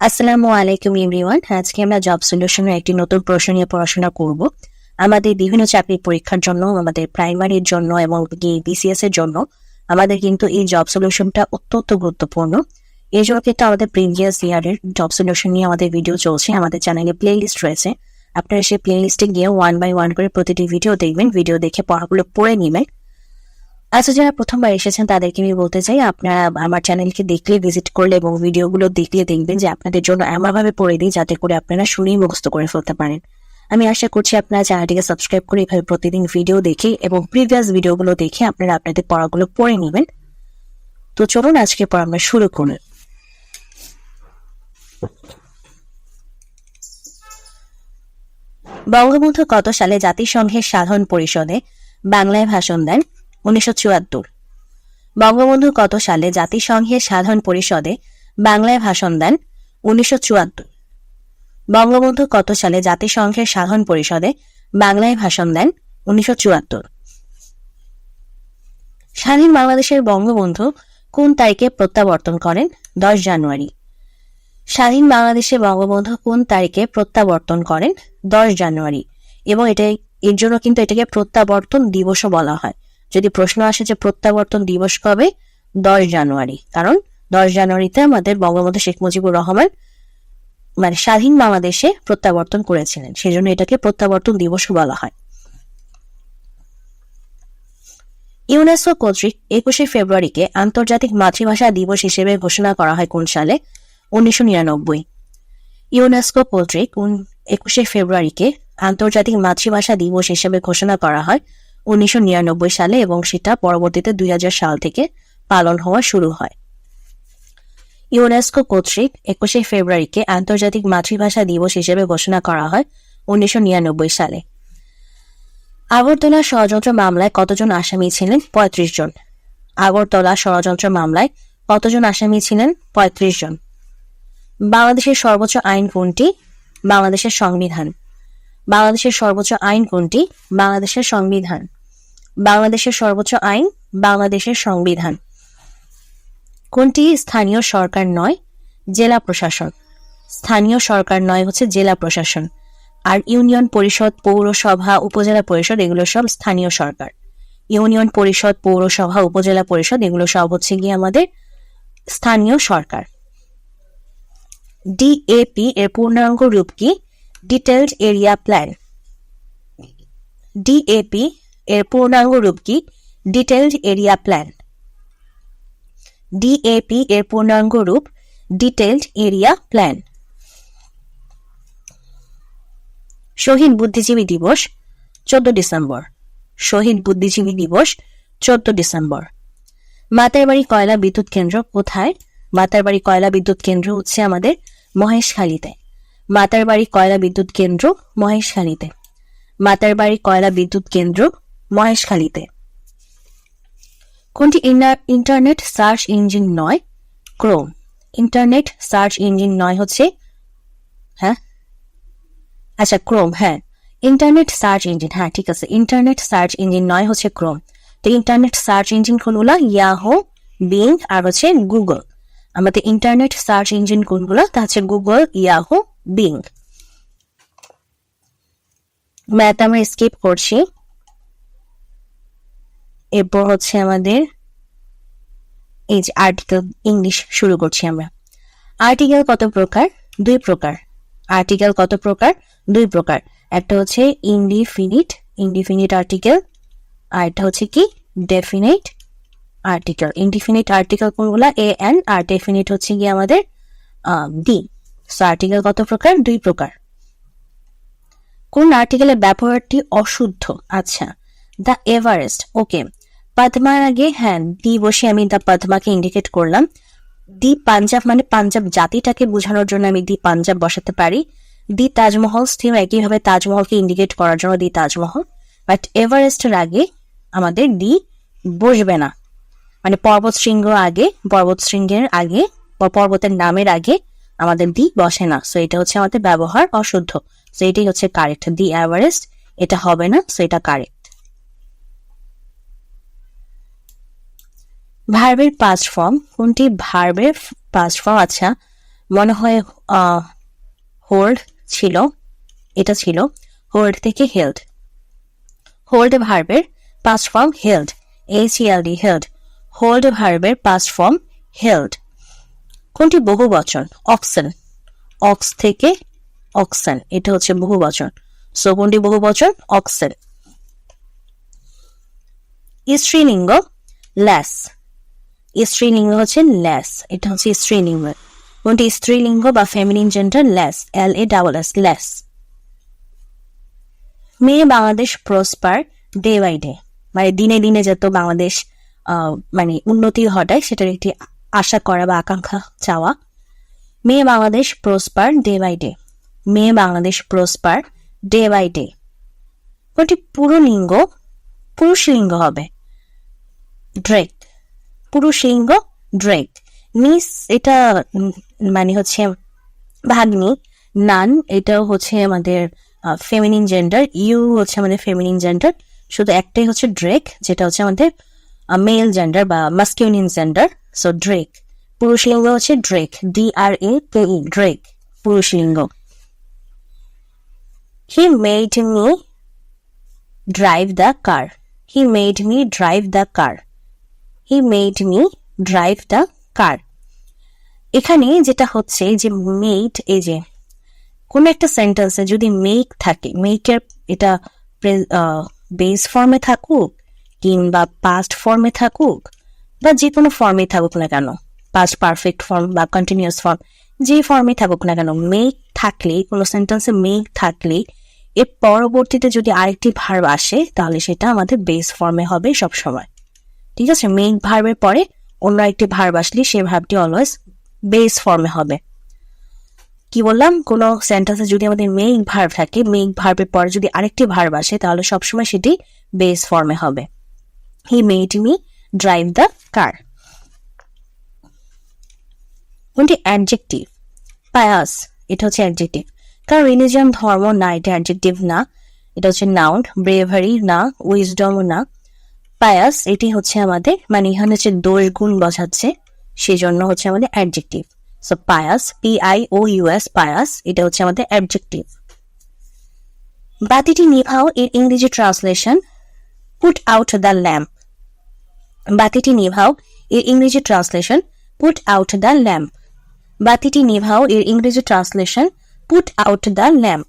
আসসালামু আলাইকুম এভরিওয়ান। আজকে আমরা জব সলিউশনের একটি নতুন প্রশ্ন নিয়ে পড়াশোনা করব। আমাদের বিভিন্ন চাকরির পরীক্ষার জন্য, আমাদের প্রাইমারির জন্য এবং বিসিএস এর জন্য আমাদের কিন্তু এই জব সলিউশনটা অত্যন্ত গুরুত্বপূর্ণ। এই জন্য কিন্তু আমাদের প্রিভিয়াস ইয়ারের জব সলিউশন নিয়ে আমাদের ভিডিও চলছে, আমাদের চ্যানেলে প্লে লিস্ট রয়েছে। আপনারা সেই প্লে লিস্টে গিয়ে ওয়ান বাই ওয়ান করে প্রতিটি ভিডিও দেখবেন ভিডিও দেখে পড়াগুলো পড়ে নেবেন। আচ্ছা যারা প্রথমবার এসেছেন, তাদেরকে আমি বলতে চাই, আপনারা আমার চ্যানেলকে দেখলে, ভিজিট করলে এবং ভিডিওগুলো দেখলে দেখবেন যে আপনাদের জন্য এমনভাবে পড়ে দিই যাতে করে আপনারা শুনেই মুখস্থ করে ফেলতে পারেন। আমি আশা করছি আপনারা চ্যানেলটিকে সাবস্ক্রাইব করে এভাবে প্রতিদিন ভিডিও দেখে এবং প্রিভিয়াস ভিডিওগুলো দেখে আপনারা আপনাদের পড়াগুলো পড়ে নেবেন। তো চলুন আজকে পর আমরা শুরু করুন বঙ্গবন্ধু কত সালে জাতিসংঘের সাধারণ পরিষদে বাংলায় ভাষণ দেন? উনিশশো চুয়াত্তর। বঙ্গবন্ধু কত সালে জাতিসংঘের সাধারণ পরিষদে বাংলায় ভাষণ দেন? উনিশশো চুয়াত্তর। বঙ্গবন্ধু কত সালে জাতিসংঘের সাধারণ পরিষদে বাংলায় ভাষণ দেন? উনিশশো চুয়াত্তর। স্বাধীন বাংলাদেশের বঙ্গবন্ধু কোন তারিখে প্রত্যাবর্তন করেন? দশ জানুয়ারি। স্বাধীন বাংলাদেশে বঙ্গবন্ধু কোন তারিখে প্রত্যাবর্তন করেন? দশ জানুয়ারি। এবং এটা এর জন্য কিন্তু এটাকে প্রত্যাবর্তন দিবসও বলা হয়। যদি প্রশ্ন আসে যে প্রত্যাবর্তন দিবস কবে? দশ জানুয়ারি। কারণ দশ জানুয়ারিতে আমাদের বঙ্গবন্ধু শেখ মুজিবুর রহমান মানে স্বাধীন বাংলাদেশে প্রত্যাবর্তন করেছিলেন। সেজন্য এটাকে প্রত্যাবর্তন দিবসও বলা হয়। ইউনেস্কো কর্তৃক একুশে ফেব্রুয়ারিকে আন্তর্জাতিক মাতৃভাষা দিবস হিসেবে ঘোষণা করা হয় কোন সালে? উনিশশো নিরানব্বই। ইউনেস্কো কর্তৃক একুশে ফেব্রুয়ারিকে আন্তর্জাতিক মাতৃভাষা দিবস হিসেবে ঘোষণা করা হয় উনিশশো নিরানব্বই সালে এবং সেটা পরবর্তীতে দুই হাজার সাল থেকে পালন হওয়া শুরু হয়। ইউনেস্কো কর্তৃক একুশে ফেব্রুয়ারিকে আন্তর্জাতিক মাতৃভাষা দিবস হিসেবে ঘোষণা করা হয় উনিশশো নিরানব্বই সালে। আগরতলা ষড়যন্ত্র মামলায় কতজন আসামি ছিলেন? পঁয়ত্রিশ জন। আগরতলা ষড়যন্ত্র মামলায় কতজন আসামি ছিলেন? পঁয়ত্রিশ জন। বাংলাদেশের সর্বোচ্চ আইন কোনটি বাংলাদেশের সংবিধান। বাংলাদেশের সর্বোচ্চ আইন কোনটি? বাংলাদেশের সংবিধান। বাংলাদেশের সর্বোচ্চ আইন, বাংলাদেশের সংবিধান। কোনটি স্থানীয় সরকার নয়? জেলা প্রশাসন স্থানীয় সরকার নয় হচ্ছে জেলা প্রশাসন। আর ইউনিয়ন পরিষদ, পৌরসভা, উপজেলা পরিষদ, এগুলো সব স্থানীয় সরকার। ইউনিয়ন পরিষদ, পৌরসভা, উপজেলা পরিষদ, এগুলো সব হচ্ছে গিয়ে আমাদের স্থানীয় সরকার। ডিএপি এর পূর্ণাঙ্গ রূপ কি? ডিটেলড এরিয়া প্ল্যান ডিএপি এর পূর্ণাঙ্গ রূপ কি? ডিটেলড এরিয়া প্ল্যান ডিএপি এর পূর্ণাঙ্গ রূপ ডিটেলড এরিয়া প্ল্যান শহীদ বুদ্ধিজীবী দিবস, চোদ্দ ডিসেম্বর। শহীদ বুদ্ধিজীবী দিবস, চোদ্দ ডিসেম্বর। মাতারবাড়ি কয়লা বিদ্যুৎ কেন্দ্র কোথায়? মাতারবাড়ি কয়লা বিদ্যুৎ কেন্দ্র হচ্ছে আমাদের মহেশখালীতে। মাতারবাড়ি কয়লা বিদ্যুৎ কেন্দ্র মহেশখালীতে। মাতারবাড়ি কয়লা বিদ্যুৎ কেন্দ্র মহেশখালীতে। কোনটি ইন্টারনেট সার্চ ইঞ্জিন নয়? ক্রোম। ইন্টারনেট সার্চ ইঞ্জিন নয় হচ্ছে হ্যাঁ? আচ্ছা ক্রোম হ্যাঁ। ইন্টারনেট সার্চ ইঞ্জিন হ্যাঁ ঠিক আছে। ইন্টারনেট সার্চ ইঞ্জিন নয় হচ্ছে ক্রোম। তো ইন্টারনেট সার্চ ইঞ্জিন কোনগুলো? ইয়াহো, বিং, আর হচ্ছে গুগল। আমাদের ইন্টারনেট সার্চ ইঞ্জিন কোনগুলো? তা হচ্ছে গুগল, ইয়াহো বিং। ম্যাথ আমরা স্কিপ করছি। এরপর হচ্ছে আমাদের এই যে আর্টিকেল ইংলিশ শুরু করছি আমরা। আর্টিকেল কত প্রকার? দুই প্রকার। আর্টিকেল কত প্রকার? দুই প্রকার। একটা হচ্ছে ইনডিফিনিট ইনডিফিনিট আর্টিকেল আর একটা হচ্ছে কি? ডেফিনেট আর্টিকেল ইনডিফিনিট আর্টিকেল কোনগুলো? এ এন আর ডেফিনিট হচ্ছে কি আমাদের ডি সো আর্টিকেল কত প্রকার? দুই প্রকার। কোন আর্টিকেলের ব্যবহারটি অশুদ্ধ? আচ্ছা দ্য এভারেস্ট ওকে পদ্মার আগে হ্যাঁ দি বসে আমি দ্য পদ্মাকে ইন্ডিকেট করলাম। দি পাঞ্জাব মানে পাঞ্জাব জাতিটাকে বোঝানোর জন্য আমি দি পাঞ্জাব বসাতে পারি। দি তাজমহল স্থির একইভাবে তাজমহলকে ইন্ডিকেট করার জন্য দি তাজমহল। বাট এভারেস্টের আগে আমাদের দি বসবে না। মানে পর্বত শৃঙ্গ আগে পর্বত শৃঙ্গের আগে বা পর্বতের নামের আগে আমাদের দি বসে না। সো এটা হচ্ছে আমাদের ব্যবহার অশুদ্ধ। সো এটাই হচ্ছে কারেক্ট দি এভারেস্ট এটা হবে না সো এটা কারেক্ট ভার্বের পাস্ট ফর্ম কোনটি ভার্বের পাস্ট ফর্ম আচ্ছা মনে হয় হোল্ড ছিল, এটা ছিল হোল্ড থেকে হেল্ড হোল্ড ভার্বের past form held H E L D held hold ভার্বের পাস্ট ফর্ম হেল্ড কোনটি বহু বচন অক্সেন। অক্স থেকে অক্সেন, এটা হচ্ছে বহু বচন সো, কোনটি বহু বচন অক্সেন। স্ত্রীলিঙ্গ, ল্যাস। স্ত্রীলিঙ্গ হচ্ছে ল্যাস, এটা হচ্ছে স্ত্রীলিঙ্গ। কোনটি? স্ত্রীলিঙ্গ বা ফেমিনিন জেন্ডার ল্যাস এল এ ডাবল এস ল্যাস। মেয়ে Bangladesh prosper day by day মানে দিনে দিনে যত বাংলাদেশ মানে উন্নতি ঘটায়, সেটার একটি আশা করা বা আকাঙ্ক্ষা চাওয়া। মেয়ে Bangladesh prosper day by day. মেয়ে Bangladesh prosper day by day. কোনটি পুরুলিঙ্গ পুরুষ লিঙ্গ হবে। ড্রেক। পুরুষ লিঙ্গ, ড্রেক। মিস এটা মানে হচ্ছে ভাগ্নি। নান এটাও হচ্ছে আমাদের ফেমিনিন জেন্ডার ইউ হচ্ছে আমাদের ফেমিনিন জেন্ডার শুধু একটাই হচ্ছে ড্রেক, যেটা হচ্ছে আমাদের মেল জেন্ডার বা মাস্কিউনিন জেন্ডার সো ড্রেক পুরুষ লিঙ্গ হচ্ছে drake D R A K E drake পুরুষ লিঙ্গ he made me drive the car he made me drive the car he made me drive the car এখানে যেটা হচ্ছে যে মেড এই যে কোন একটা সেন্টেন্সে যদি মেক থাকে মেকের এটা বেস ফর্মে থাকুক কিংবা পাস্ট ফর্মে থাকুক বা যে কোনো ফর্মে থাকুক না কেন পাস্ট পারফেক্ট ফর্ম বা কন্টিনিউয়াস ফর্ম যে ফর্মে থাকুক না কেন মেক থাকলে কোনো সেন্টেন্সে মেক থাকলে, এর পরবর্তীতে যদি আরেকটি ভার্ব আসে, তাহলে সেটা আমাদের বেস ফর্মে হবে সব সময় ঠিক আছে? মেক ভার্বের পরে অন্য একটি ভার্ব আসলে সেই ভার্বটি অলওয়েজ বেস ফর্মে হবে। কি বললাম? কোনো সেন্টেন্সে যদি আমাদের মেক ভার্ব থাকে মেক ভার্বের পরে যদি আরেকটি ভার্ব আসে, তাহলে সবসময় সেটি বেস ফর্মে হবে। He made me drive the car কোনটি? অ্যাডজেক্টিভ পায়াস এটা হচ্ছে অ্যাডজেক্টিভ কারণ রিলিজিয়ান ধর্ম না, এটা অ্যাডজেক্টিভ না। এটা হচ্ছে নাউন ব্রেভারি না উইজডম না। পায়াস এটি হচ্ছে আমাদের মানে এখানে হচ্ছে দোষ গুণ বোঝাচ্ছে সেই জন্য হচ্ছে আমাদের adjective so pious P I O U S pious এটা হচ্ছে আমাদের অ্যাডজেক্টিভ বাতিটি নিভাও এর ইংরেজি translation put out the lamp বাতিটি নিভাও, এর ইংরেজি translation put out the lamp বাতিটি নিভাও, এর ইংরেজি translation put out the lamp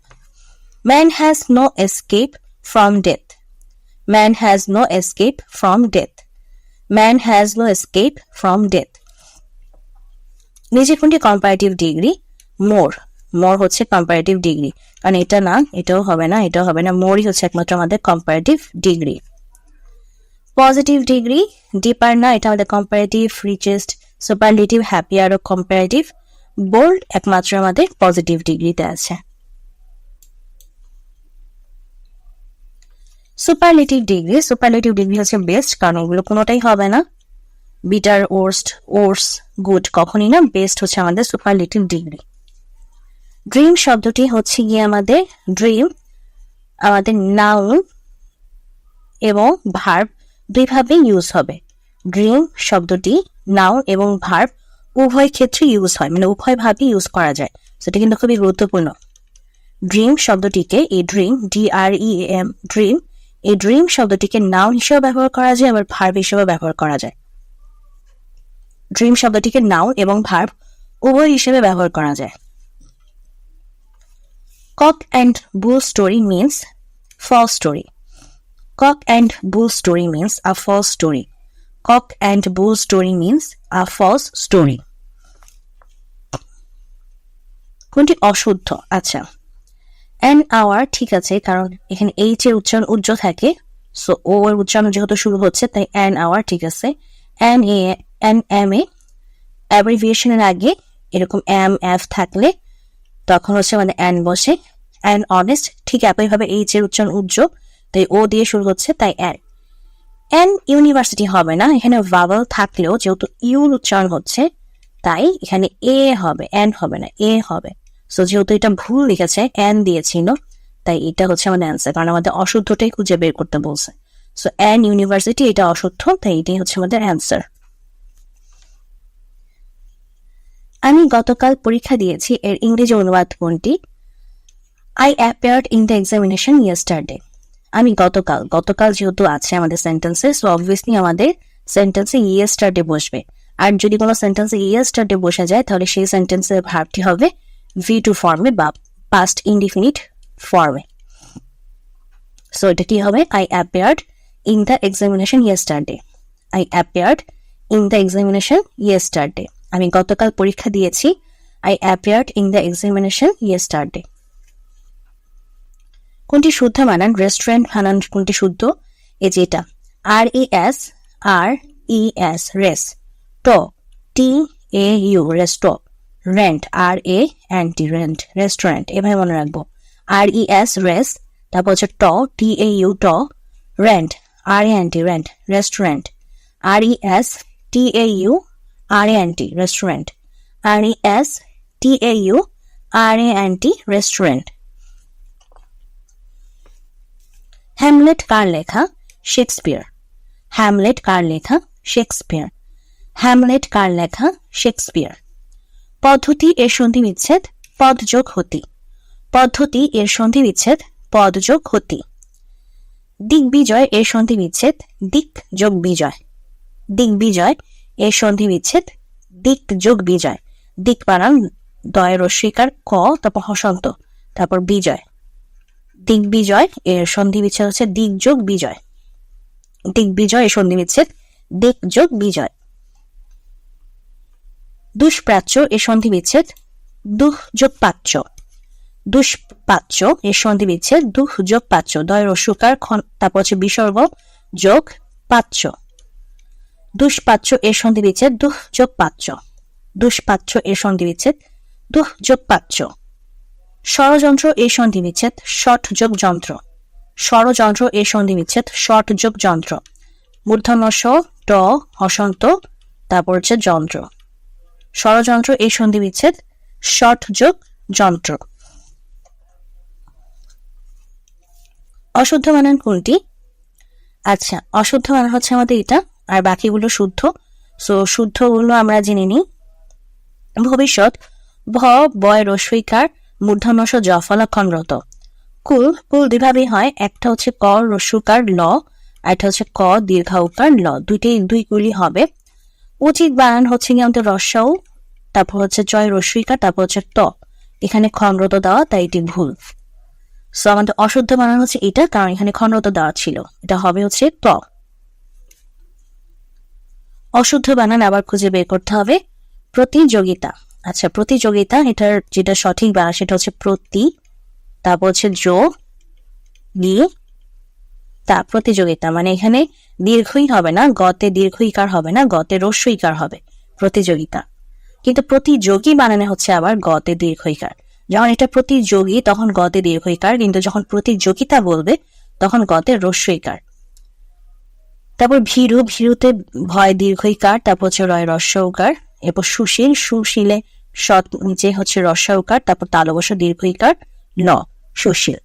man has no escape from death man has no escape from death man has no escape from death নিজে কোনটি comparative degree মোর মোর হচ্ছে comparative degree কারণ এটা না, এটাও হবে না, এটাও হবে না। মোরই হচ্ছে একমাত্র আমাদের comparative degree positive degree deeper না এটা আমাদের কম্পারেটিভ রিচেস্ট সুপারলিটিভ হ্যাপিয়ার ও কম্পারেটিভ বোল্ড একমাত্র আমাদের পজিটিভ ডিগ্রিতে আছে। সুপারলেটিভ ডিগ্রি সুপারলেটিভ ডিগ্রি হচ্ছে বেস্ট কারণ ওগুলো কোনোটাই হবে না। বিটার ওর্স্ট ওর্স গুড কখনই না বেস্ট হচ্ছে আমাদের সুপারলেটিভ ডিগ্রি ড্রিম শব্দটি হচ্ছে গিয়ে আমাদের ড্রিম আমাদের নাউন এবং ভার্ব দুইভাবে ইউজ হবে। ড্রিম শব্দটি নাউন এবং ভার্ব উভয় ক্ষেত্রে ইউজ হয় মানে উভয় ভাবে ইউজ করা যায়। সেটা কিন্তু খুবই গুরুত্বপূর্ণ। ড্রিম শব্দটিকে এই dream D R E M dream এই ড্রিম শব্দটিকে নাউন হিসেবে ব্যবহার করা যায়, আবার ভার্ব হিসেবে ব্যবহার করা যায়। ড্রিম শব্দটিকে নাউন এবং ভার্ব উভয় হিসেবে ব্যবহার করা যায়। Cock and bull story means false story cock and bull story means a false story cock and bull story means a false story কোনটি অশুদ্ধ? আচ্ছা। অ্যান আওয়ার ঠিক আছে, কারণ এখানে এইচ এর উচ্চারণ উজ্জ থাকে। সো ও এর উচ্চারণ যেহেতু শুরু হচ্ছে, তাই অ্যান আওয়ার ঠিক আছে। An A an M A অ্যাব্রিভিয়েশনের আগে এরকম এম এফ থাকলে তখন হচ্ছে মানে অ্যান বসে। অ্যান অনেস্ট ঠিক একইভাবে এইচ এর উচ্চারণ উজ্জ তাই ও দিয়ে শুরু হচ্ছে তাই অ্যান অ্যান ইউনিভার্সিটি হবে না, এখানে ভাওয়াল থাকলেও যেহেতু ইউর উচ্চারণ হচ্ছে, তাই এখানে এ হবে অ্যান হবে না, এ হবে। সো যেহেতু এটা ভুল লিখেছে অ্যান দিয়েছিল, তাই এটা হচ্ছে আমাদের অ্যান্সার কারণ আমাদের অশুদ্ধটাই খুঁজে বের করতে বলছে। সো অ্যান ইউনিভার্সিটি এটা অশুদ্ধ, তাই এটাই হচ্ছে আমাদের অ্যান্সার আমি গতকাল পরীক্ষা দিয়েছি এর ইংরেজি অনুবাদ কোনটি? I appeared in the examination yesterday আমি গতকাল গতকাল যেহেতু আছে আমাদের সেন্টেন্সে সো অবভিয়াসলি আমাদের সেন্টেন্সে ইয়েস্টারডে বসবে। আর যদি কোনো সেন্টেন্সে ইয়েস্টারডে বসে যায়, তাহলে সেই সেন্টেন্সের ভার্বটি হবে ভি টু ফর্মে বা পাস্ট ইনডিফিনিট ফর্মে সো এটা কি হবে? I appeared in the examination yesterday I appeared in the examination yesterday আমি গতকাল পরীক্ষা দিয়েছি। I appeared in the examination yesterday কোনটি শুদ্ধ বানান রেস্টুরেন্ট বানান কোনটি শুদ্ধ? এ যেটা R E S R E S res T T A U rest rent R A anti rent restaurant এভাবে মনে রাখব। আর ই এস রেস তারপর হচ্ছে T T A U T rent R A anti rent restaurant R E S T A U R A anti restaurant R E S T A U R A anti restaurant Hamlet কার লেখা? Shakespeare Hamlet কার লেখা? Shakespeare Hamlet কার লেখা? Shakespeare পদ্ধতি এর সন্ধি বিচ্ছেদ পদযোগ হতি। পদ্ধতি এর সন্ধি বিচ্ছেদ পদযোগ হতি। দিগ্বিজয় এর সন্ধি বিচ্ছেদ, দিক যোগ বিজয়। দিগ্বিজয় এর সন্ধি বিচ্ছেদ, দিক যোগ বিজয়। দিক বানান দয় রস্বীকার ক তারপর হসন্ত। তারপর বিজয়। দিগ্বিজয় এর সন্ধি বিচ্ছেদ হচ্ছে দিক যোগ বিজয় দিগ্বিজয় এর সন্ধি বিচ্ছেদ দিক যোগ বিজয় দুষ্প্রাচ্য এর সন্ধি বিচ্ছেদ দুঃ যোগ পাচ্য দুষ্পাচ্য এর সন্ধি বিচ্ছেদ দুঃ যোগ পাচ্য দয় রসুকার তারপর হচ্ছে বিসর্গ, যোগ পাচ্য দুষ্পাচ্য এর সন্ধি বিচ্ছেদ দুঃ যোগ পাচ্য দুষ্পাচ্য এর সন্ধি বিচ্ছেদ দুঃ যোগ পাচ্য ষড়যন্ত্র এর সন্ধি বিচ্ছেদ ষট যোগ যন্ত্র। ষড়যন্ত্র এ সন্ধি বিচ্ছেদ ষট যোগ যন্ত্র। মূর্ধন্যস ট, হসন্ত, তারপর হচ্ছে যন্ত্র। ষড়যন্ত্র এর সন্ধি বিচ্ছেদ ষট যোগ যন্ত্র। অশুদ্ধ বানান কোনটি? আচ্ছা অশুদ্ধ বানান হচ্ছে আমাদের এটা, আর বাকিগুলো শুদ্ধ। সো শুদ্ধগুলো আমরা জেনে নিই। ভবিষ্যৎ, ভ, বয় রস্বইকার মূর্ধনস জফলাক্ষণরত কুল কুল দুইভাবেই হয়, একটা হচ্ছে ক রস্যুকার ল একটা হচ্ছে ক দীর্ঘাউকার ল। দুইটাই দুই কুলই হবে। উচিত বানান হচ্ছে কি আমাদের রস্যাও তারপর হচ্ছে জয় রস্যইকার তারপর হচ্ছে ত। এখানে খণ্ডরত দেওয়া, তাই এটি ভুল। সো আমাদের অশুদ্ধ বানান হচ্ছে এটা, কারণ এখানে খণ্ডরত দেওয়া ছিল। এটা হবে হচ্ছে ত। অশুদ্ধ বানান আবার খুঁজে বের করতে হবে। প্রতিযোগিতা। আচ্ছা প্রতিযোগিতা, এটার যেটা সঠিক বা সেটা হচ্ছে প্রতি তারপর হচ্ছে যোগ দিয়ে তা প্রতিযোগিতা মানে এখানে দীর্ঘই হবে না, গতে দীর্ঘইকার হবে না, গতে রস্যইকার হবে প্রতিযোগিতা। কিন্তু প্রতিযোগী বানানো হচ্ছে আবার গতে দীর্ঘইকার। যখন এটা প্রতিযোগী, তখন গতে দীর্ঘইকার, কিন্তু যখন প্রতিযোগিতা বলবে, তখন গতে রস্যইকার। তারপর ভীরু, ভীরুতে ভয় দীর্ঘইকার, তারপর হচ্ছে রয় রস্যৌকার এরপর সুশীল, সুশীলে সৎ নিচে হচ্ছে রস্যৌকার, তারপর তালবস দীর্ঘইকার ল সুশীল।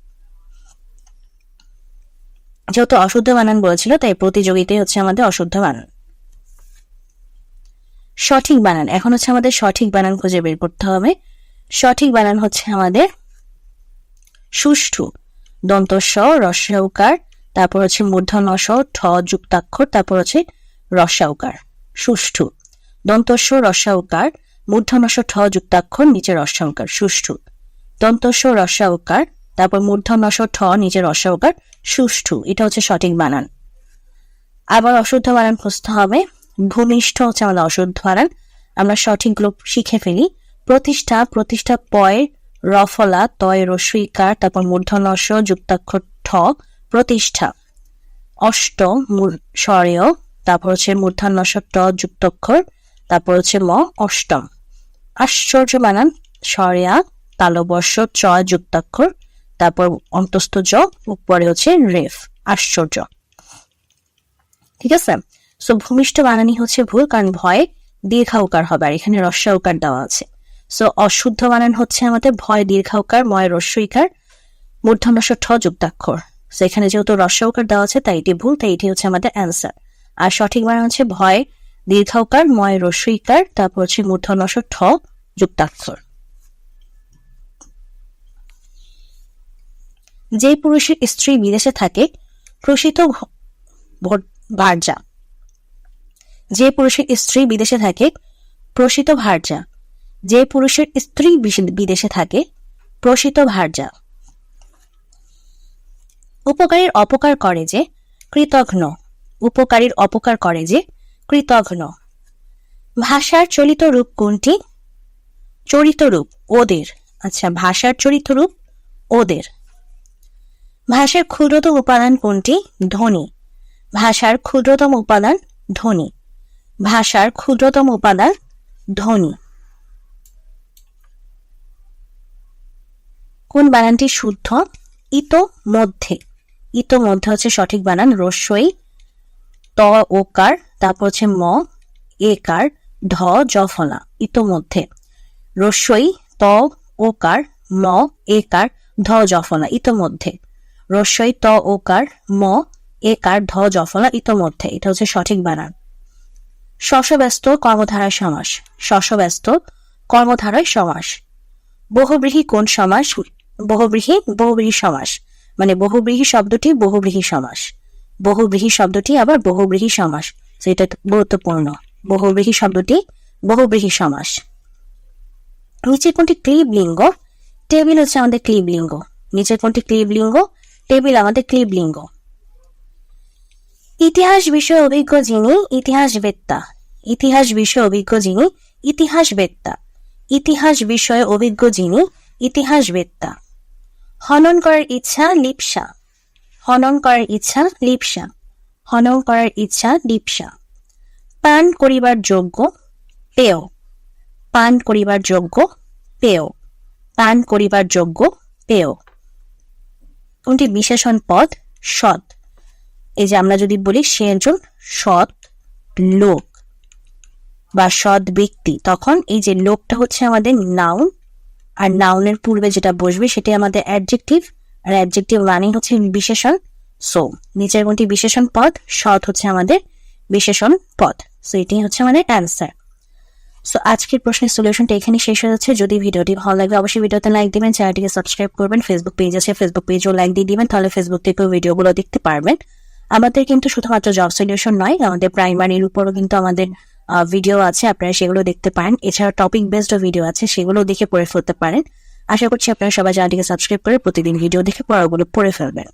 যেহেতু অশুদ্ধ বানান বলেছিল, তাই প্রতিযোগিতায় হচ্ছে আমাদের অশুদ্ধ বানান। সঠিক বানান, এখন হচ্ছে আমাদের সঠিক বানান খুঁজে বের করতে হবে। সঠিক বানান হচ্ছে আমাদের সুষ্ঠু দন্তস্ব রস্যৌকার, তারপর হচ্ছে মূর্ধন স ঠ, যুক্তাক্ষর, তারপর হচ্ছে রস্যাউকার সুষ্ঠু। দন্তস্ব রস্যাউকার মূর্ধনস ঠ যুক্তাক্ষর নিচে রস্যাউকার সুষ্ঠু। দন্তস্ব রস্যাউকার তারপর মূর্ধনস ঠ নিচে রস্যাউকার সুষ্ঠু। এটা হচ্ছে সঠিক বানান। আবার অশুদ্ধ বানান খুঁজতে হবে। ভূমিষ্ঠ হচ্ছে আমাদের অশুদ্ধ বানান। আমরা সঠিকগুলো শিখে ফেলি। প্রতিষ্ঠা প্রতিষ্ঠা পয় রফলা, তয় রস্বইকার তারপর মূর্ধনস যুক্তাক্ষর ঠ, প্রতিষ্ঠা। অষ্ট স্বরেয়, তারপর হচ্ছে মূর্ধান্যস ট যুক্তক্ষর। তারপর হচ্ছে ম, অষ্টম। আশ্চর্য বানান স্বরেয়া তালবর্ষ, চ, যুক্তাক্ষর, তারপর অন্তস্থ জ, উপরে হচ্ছে রেফ, আশ্চর্য। ঠিক আছে? সো ভূমিষ্ঠ বানানি হচ্ছে ভুল, কারণ ভয় দীর্ঘাউকার হবে, আর এখানে রস্যাউকার দেওয়া আছে। সো অশুদ্ধ বানান হচ্ছে আমাদের ভয় দীর্ঘাউকার, ময় রস্যইকার মূর্ধন্যস ঠ, যুক্তাক্ষর। সো এখানে যেহেতু রস্যৌকার দেওয়া আছে, তাই এটি ভুল, তাই এটি হচ্ছে আমাদের অ্যান্সার আর সঠিক বানান হচ্ছে ভয় দীর্ঘাউকার ময় রস্যইকার তারপর হচ্ছে মূর্ধন্যস ঠ, যুক্তাক্ষর। যে পুরুষের স্ত্রী বিদেশে থাকে প্রসিত ভার্যা। যে পুরুষের স্ত্রী বিদেশে থাকে প্রসিত ভার্যা। যে পুরুষের স্ত্রী বিদেশে থাকে প্রসিত ভার্যা। উপকারীর অপকার করে যে, কৃতঘ্ন। উপকারীর অপকার করে যে কৃতঘ্ন। ভাষার চলিত রূপ কোনটি? চরিত রূপ, ওদের। আচ্ছা ভাষার চরিত রূপ, ওদের। ভাষার ক্ষুদ্রতম উপাদান কোনটি? ধ্বনি। ভাষার ক্ষুদ্রতম উপাদান ধ্বনি। ভাষার ক্ষুদ্রতম উপাদান ধ্বনি। কোন বানানটি শুদ্ধ? ইত মধ্যে ইত মধ্যে হচ্ছে সঠিক বানান, রস্যই। ত ওকার তারপর হচ্ছে ম, এ একার ধ জফলা ইতোমধ্যে। রস্যই, ত ওকার ম, এ একার ধ জফলা ইতোমধ্যে। রস্যই, ত ওকার ম একার ধ জফলা ইতোমধ্যে। এটা হচ্ছে সঠিক বানান। শশব্যস্ত কর্মধারায় সমাস। শশব্যস্ত কর্মধারায় সমাস। বহুব্রীহি কোন সমাস? বহুব্রীহি বহুব্রীহি সমাস। মানে বহুব্রীহি শব্দটি বহুব্রীহি সমাস। বহুব্রীহি শব্দটি আবার বহুব্রীহি সমাস। এটা গুরুত্বপূর্ণ। বহুব্রীহি শব্দটি বহুব্রীহি সমাস। নিচে কোনটি ক্লিব লিঙ্গ টেবিল হচ্ছে আমাদের ক্লিব লিঙ্গ নিচের কোনটি ক্লিব লিঙ্গ টেবিল আমাদের ক্লিব লিঙ্গ ইতিহাস বিষয়ে অভিজ্ঞ যিনি ইতিহাসবেত্তা। ইতিহাস বিষয়ে অভিজ্ঞ যিনি ইতিহাসবেত্তা। ইতিহাস বিষয়ে অভিজ্ঞ যিনি ইতিহাসবেত্তা। হনন করার ইচ্ছা লিপসা। হনন করার ইচ্ছা লিপসা। হনন করার ইচ্ছা লিপসা। পান করিবার যোগ্য পেয়। পান করিবার যোগ্য পেয়। পান করিবার যোগ্য পেয়। কোনটি বিশেষণ পদ? সৎ। এই যে আমরা যদি বলি সে একজন সৎ লোক বা সৎ ব্যক্তি, তখন এই যে লোকটা হচ্ছে আমাদের নাউন আর নাউনের পূর্বে যেটা বসবে সেটি আমাদের অ্যাডজেক্টিভ আর অ্যাডজেক্টিভ মানে হচ্ছে বিশেষণ। সো নিচের কোনটি বিশেষণ পদ? সৎ হচ্ছে আমাদের বিশেষণ পদ। সো এটি হচ্ছে আমাদের অ্যান্সার সো আজকের প্রশ্নের সলিউশনটা এখানে শেষ হয়ে যাচ্ছে। যদি ভিডিওটি ভালো লাগে, অবশ্যই ভিডিওতে লাইক দিবেন চ্যানেলটিকে সাবস্ক্রাইব করবেন। ফেসবুক পেজ আছে ফেসবুক পেজও লাইক দিয়ে দিবেন, তাহলে ফেসবুক থেকেও ভিডিওগুলো দেখতে পারবেন। আমাদের কিন্তু শুধুমাত্র জব সলিউশন নয়, আমাদের প্রাইমারির উপরও কিন্তু আমাদের ভিডিও আছে, আপনারা সেগুলো দেখতে পারেন। এছাড়া টপিক বেসড ভিডিও আছে সেগুলো দেখে পড়ে ফেলতে পারেন। আশা করছি আপনারা সবাই চ্যানেলটিকে সাবস্ক্রাইব করে প্রতিদিন ভিডিও দেখে পড়াগুলো পড়ে ফেলবেন।